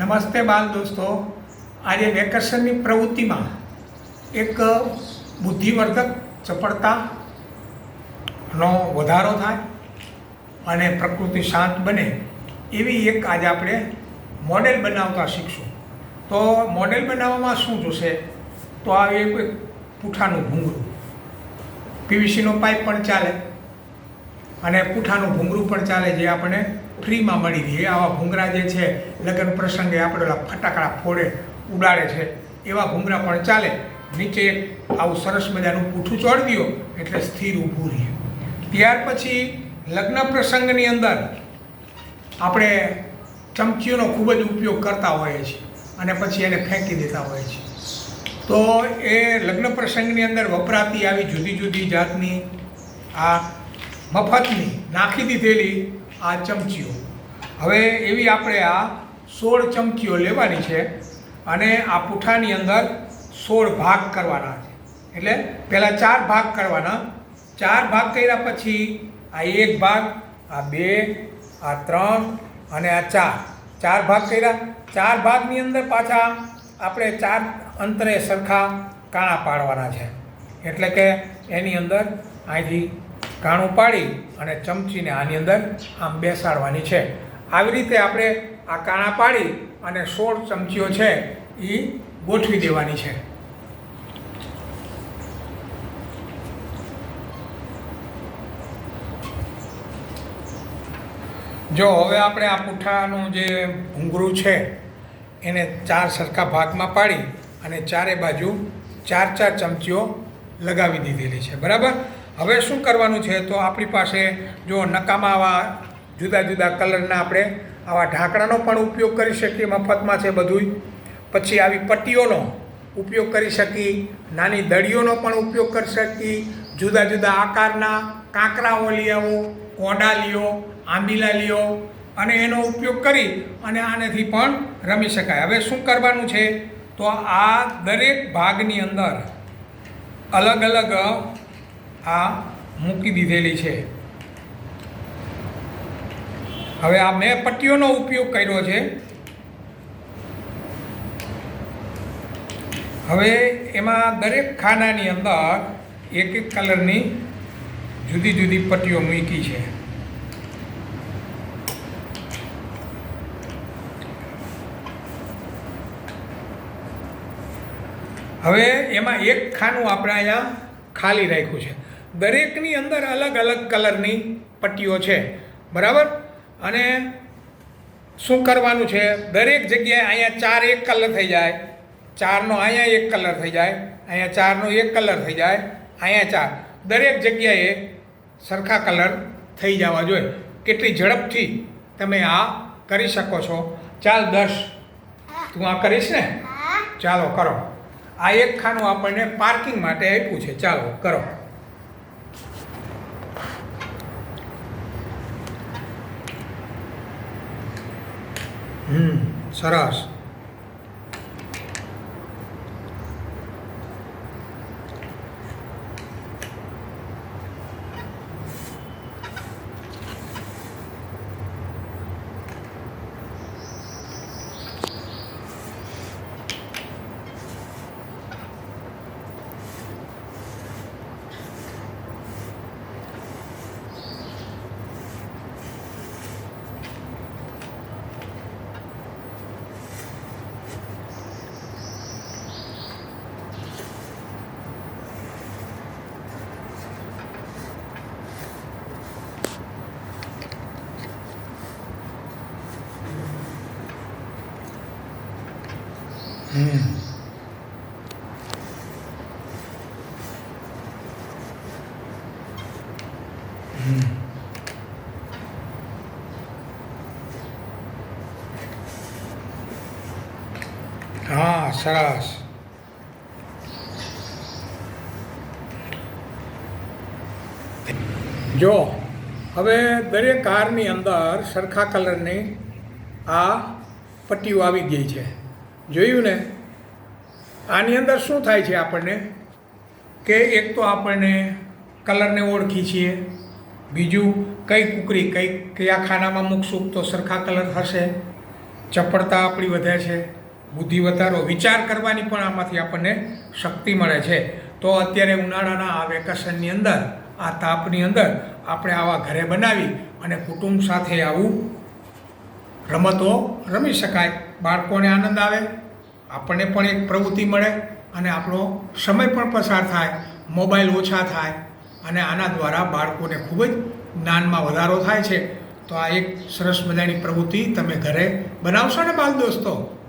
નમસ્તે બાલ દોસ્તો. આજે વેકેશનની પ્રવૃત્તિમાં એક બુદ્ધિવર્ધક ચપળતાનો વધારો થાય અને પ્રકૃતિ શાંત બને એવી એક આજે આપણે મોડેલ બનાવતા શીખશું. તો મોડેલ બનાવવામાં શું જોશે? તો આ એક પૂઠાનું ભૂંગળું. પીવીસીનો પાઇપ પણ ચાલે અને પૂઠાનું ભૂંગળું પણ ચાલે જે આપણને ફ્રીમાં મળી રહે. આવા ભૂંગરા જે છે, લગ્ન પ્રસંગે આપણે ઓલા ફટાકડા ફોડે, ઉડાડે છે. એવા ભૂંગરા પણ ચાલે. નીચે આવું સરસ મજાનું પૂઠું ચોડી દો એટલે સ્થિર ઊભું રહે. ત્યાર પછી લગ્ન પ્રસંગની અંદર આપણે ચમચીઓનો ખૂબ જ ઉપયોગ કરતા હોઈએ છીએ અને પછી એને ફેંકી દેતા હોઈએ છીએ. તો એ લગ્ન પ્રસંગની અંદર વપરાતી આવી જુદી જુદી જાતની આ મફતની, નાખી દીધેલી આ ચમચીઓ. હવે એવી આપણે આ સોળ ચમચીઓ લેવાની છે અને આ પૂઠાની અંદર સોળ ભાગ કરવાના છે. એટલે પહેલાં ચાર ભાગ કરવાના. ચાર ભાગ કર્યા પછી આ એક ભાગ, આ બે, આ ત્રણ અને આ ચાર. ચાર ભાગ કર્યા. ચાર ભાગની અંદર પાછા આપણે ચાર અંતરે સરખા કાણા પાડવાના છે. એટલે કે એની અંદર અહીંથી કાણું પાડી અને ચમચીને આની અંદર આમ બેસાડવાની છે. આવી રીતે આપણે આ કાણા પાડી અને સોળ ચમચીઓ છે એ ગોઠવી દેવાની છે. જો હવે આપણે આ પૂઠાનું જે ભૂંગળું છે, એને ચાર સરખા ભાગમાં પાડી અને ચારે બાજુ ચાર ચાર ચમચીઓ લગાવી દીધેલી છે. બરાબર? હવે શું કરવાનું છે? તો આપણી પાસે જો નકામા આવા જુદા જુદા કલરના આપણે આવા ઢાંકણાનો પણ ઉપયોગ કરી શકીએ, મફતમાં છે બધુંય. પછી આવી પટ્ટીઓનો ઉપયોગ કરી શકી નાની દળીઓનો પણ ઉપયોગ કરી શકી જુદા જુદા આકારના કાંકરાઓ લઈ આવું કોડા લ્યો, આંબીલા લ્યો, અને એનો ઉપયોગ કરી અને આનેથી પણ રમી શકાય. હવે શું કરવાનું છે? તો આ દરેક ભાગની અંદર અલગ અલગ આ મૂકી દીધેલી છે. હવે આ મેં પટ્ટીઓનો ઉપયોગ કર્યો છે. હવે એમાં દરેક ખાનાની અંદર એક એક કલરની જુદી જુદી પટ્ટીઓ મૂકી છે. હવે એમાં એક ખાનું આપણે અહીંયા ખાલી રાખ્યું છે. દરેકની અંદર અલગ અલગ કલરની પટ્ટીઓ છે. બરાબર? અને શું કરવાનું છે? દરેક જગ્યાએ અહીંયા ચાર એક કલર થઈ જાય. ચારનો અહીંયા એક કલર થઈ જાય. અહીંયા ચારનો એક કલર થઈ જાય. અહીંયા ચાર. દરેક જગ્યાએ સરખા કલર થઈ જવા જોઈએ. કેટલી ઝડપથી તમે આ કરી શકો છો. ચાલ દસ તું આ કરીશ ને? ચાલો કરો. આ એક ખાનું આપણને પાર્કિંગ માટે આપ્યું છે. ચાલો કરો. સરસ. હા સરસ. જો હવે દરેક કારની અંદર સરખા કલરની આ પટ્ટીઓ આવી ગઈ છે. જોયું ને? આની અંદર શું થાય છે આપણને? કે એક તો આપણને કલરને ઓળખી છીએ. બીજું કઈ કુકરી, કઈ કયા ખાનામાં મૂકશું તો સરખા કલર હશે. ચપળતા આપણી વધે છે. બુદ્ધિ વધારો, વિચાર કરવાની પણ આમાંથી આપણને શક્તિ મળે છે. તો અત્યારે ઉનાળાના આ વેકેશનની અંદર, આ તાપની અંદર આપણે આવા ઘરે બનાવી અને કુટુંબ સાથે આવું રમતો રમી શકાય. બાળકોને આનંદ આવે, આપણને પણ એક પ્રવૃત્તિ મળે અને આપણો સમય પણ પસાર થાય, મોબાઈલ ઓછા થાય અને આના દ્વારા બાળકોને ખૂબ જ જ્ઞાનમાં વધારો થાય છે. તો આ એક સરસ મજાની પ્રવૃત્તિ તમે ઘરે બનાવશો ને બાલ દોસ્તો?